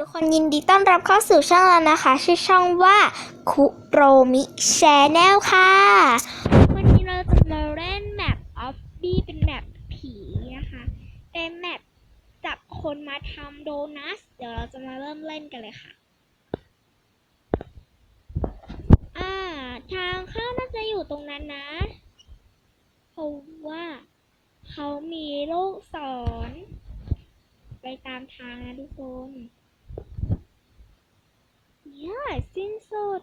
ทุกคนยินดีต้อนรับเข้าสู่ช่องเรานะคะ ชื่อช่องว่าคุโรมิแชนแนลค่ะ วันนี้เราจะมาเล่นแมปออฟบี้เป็นแมปผีนะคะ เป็นแมปจับคนมาทำโดนัทเดี๋ยวเราจะมาเริ่มเล่นกันเลยค่ะ อ่า ทางเข้าน่าจะอยู่ตรงนั้นนะเพราะว่าเขามีลูกศรไปตามทางนะทุกคน ย่าสิ้นสุด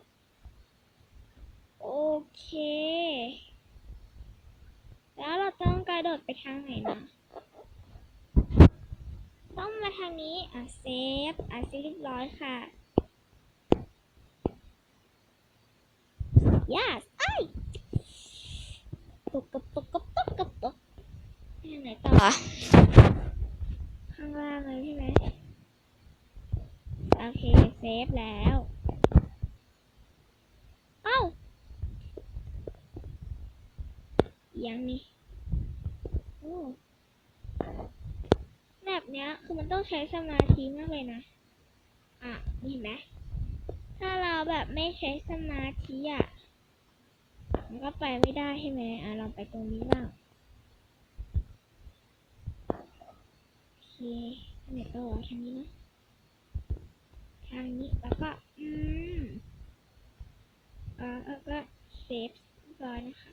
โอเค แล้วเราต้องกระโดดไปทางไหนนะ ต้องมาทางนี้ อะเซฟ อะเซฟเรียบร้อยค่ะ yes ไอ้ยตกกับตกกับตกกับตกไปทางไหนต่อ ข้างล่างเลยใช่ไหมโอเค เซฟแล้ว เอ้า ยังนี่โอ้แบบเนี้ย คือมันต้องใช้สมาธิมากเลยนะ อะเห็นไหมถ้าเราแบบไม่ใช้สมาธิอะมันก็ไปไม่ได้ใช่ไหมอะลองไปตรงนี้บ้างโอเคทางไหนต่อทางนี้นะทางนี้แล้วก็ อืมอ่าแล้วก็เซฟเรียบร้อยนะคะ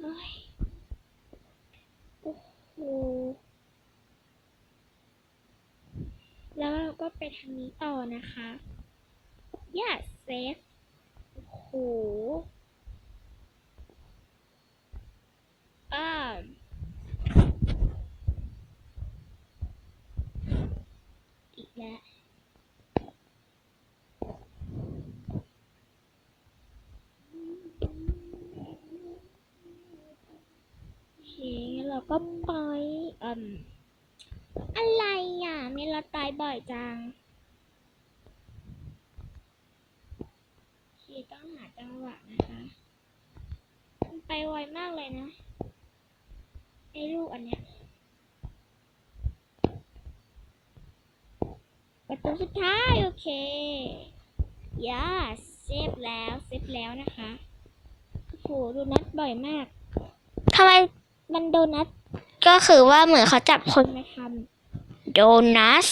เฮ้ย โอ้โห แล้วเราก็ไปทางนี้ต่อนะคะ yes safe โหอ่าอีกแล้วโอเคเราก็ไปอืม อะไรอะเมลาตายบ่อยจังโอเคต้องหาจังหวะนะคะมันไปไวมากเลยนะ ไอ้ลูกอันเนี้ย ประตูสุดท้าย โอเคยาเซฟแล้วเซฟแล้วนะคะ โอ้โหโดนัทบ่อยมาก ทำไมมันโดนัท ก็คือว่าเหมือนเขาจับคนมาทำโดนัท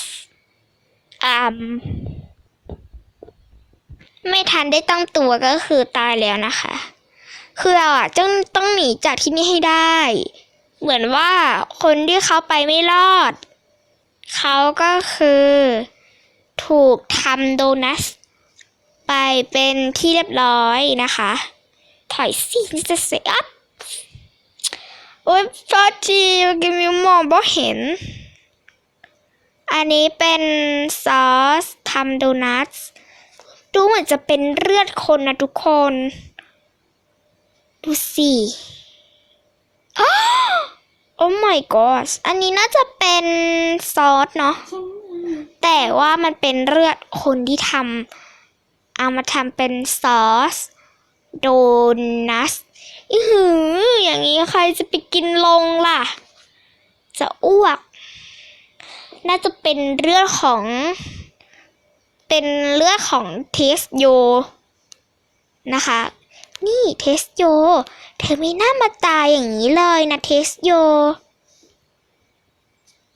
อืมไม่ทันได้ตั้งตัวก็คือตายแล้วนะคะ คือเราอะต้องต้องหนีจากที่นี่ให้ได้ เหมือนว่าคนที่เขาไปไม่รอด เขาก็คือ ถูกทำโดนัทไปเป็นที่เรียบร้อยนะคะ ถอยสินี่จะเสียบ โอ๊ยฟอจีเมื่อกี้มิวมองบ่เห็น อันนี้เป็นซอสทำโดนัทดูเหมือนจะเป็นเลือดคนนะทุกคน ดูสิโอ้ my god อันนี้น่าจะเป็นซอสเนาะแต่ว่ามันเป็นเลือดคนที่ทำเอามาทำเป็นซอส โดนัท อือหือ อย่างนี้ใครจะไปกินลงล่ะ จะอ้วก น่าจะเป็นเลือดของ เป็นเลือดของเทสโย นะคะ นี่เทสโย เธอไม่น่ามาตายอย่างนี้เลยนะเทสโย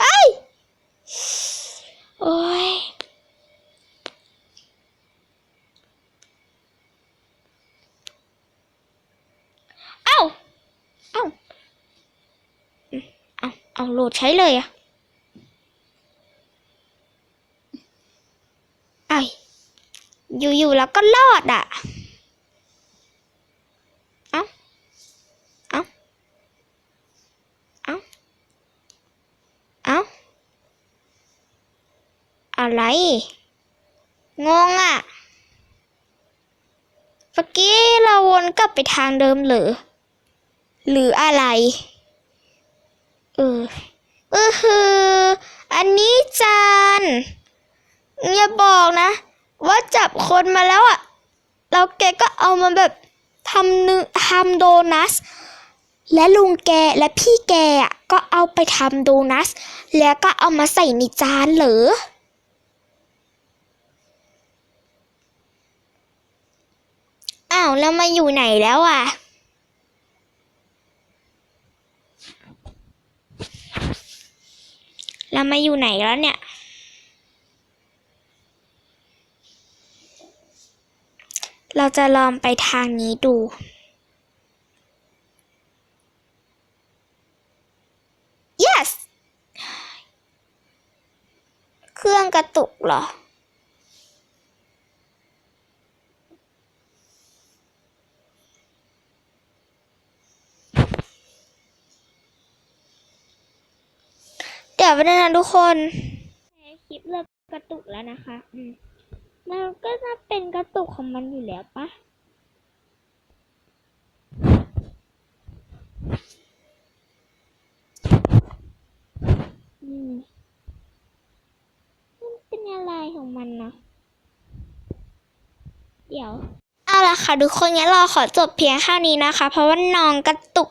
ไอ้ย โอ้ย เอ้า เอ้าอืม เอาโหลดใช้เลยอะไออยู่ๆแล้วก็รอดอะเอ้าเอ้าเอ้าเอ้าอะไร งงอะเมื่อกี้เราวนกลับไปทางเดิมหรือ หรืออะไร เออเออคืออันนี้จานอย่าบอกนะ ว่าจับคนมาแล้วอะแล้วแกก็เอามาแบบทำเนื้อทำโดนัทและลุงแกและพี่แกอะก็เอาไปทำโดนัทแล้วก็เอามาใส่ในจานเหรออ้าวแล้วมาอยู่ไหนแล้วอะ เรามาอยู่ไหนแล้วเนี่ย เราจะลองไปทางนี้ดู yes เครื่องกระตุกเหรอ เดี๋ยวไปนะทุกคนคลิปเริ่มกระตุกแล้วนะคะ อืมมันก็จะเป็นกระตุกของมันอยู่แล้วปะอืมมันเป็นอะไรของมันนะเดี๋ยว เอาละค่ะทุกคนงั้นเราขอจบเพียงแค่นี้นะคะ เพราะว่าน้องกระตุก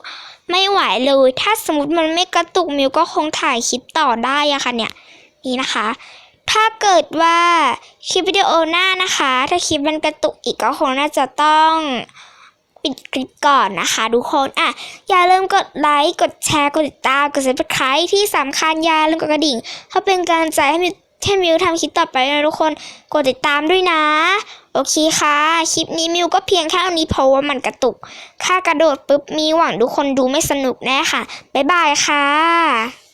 ไม่ไหวเลย ถ้าสมมติมันไม่กระตุกมิวก็คงถ่ายคลิปต่อได้อะค่ะเนี่ย นี่นะคะ ถ้าเกิดว่าคลิปวิดีโอหน้านะคะ ถ้าคลิปมันกระตุกอีกก็คงน่าจะต้องปิดคลิปก่อนนะคะทุกคนอะอย่าลืมกดไลค์ กดแชร์ กดติดตาม กด subscribe ที่สำคัญอย่าลืมกดกระดิ่งเพื่อเป็นกำลังใจให้มิวให้มิวทำคลิปต่อไปนะทุกคน กดติดตามด้วยนะ โอเคค่ะ คลิปนี้มิวก็เพียงแค่นี้เพราะว่ามันกระตุก ค่ากระโดดปุ๊บมีหวังทุกคนดูไม่สนุกแน่ค่ะ บ๊ายบายค่ะ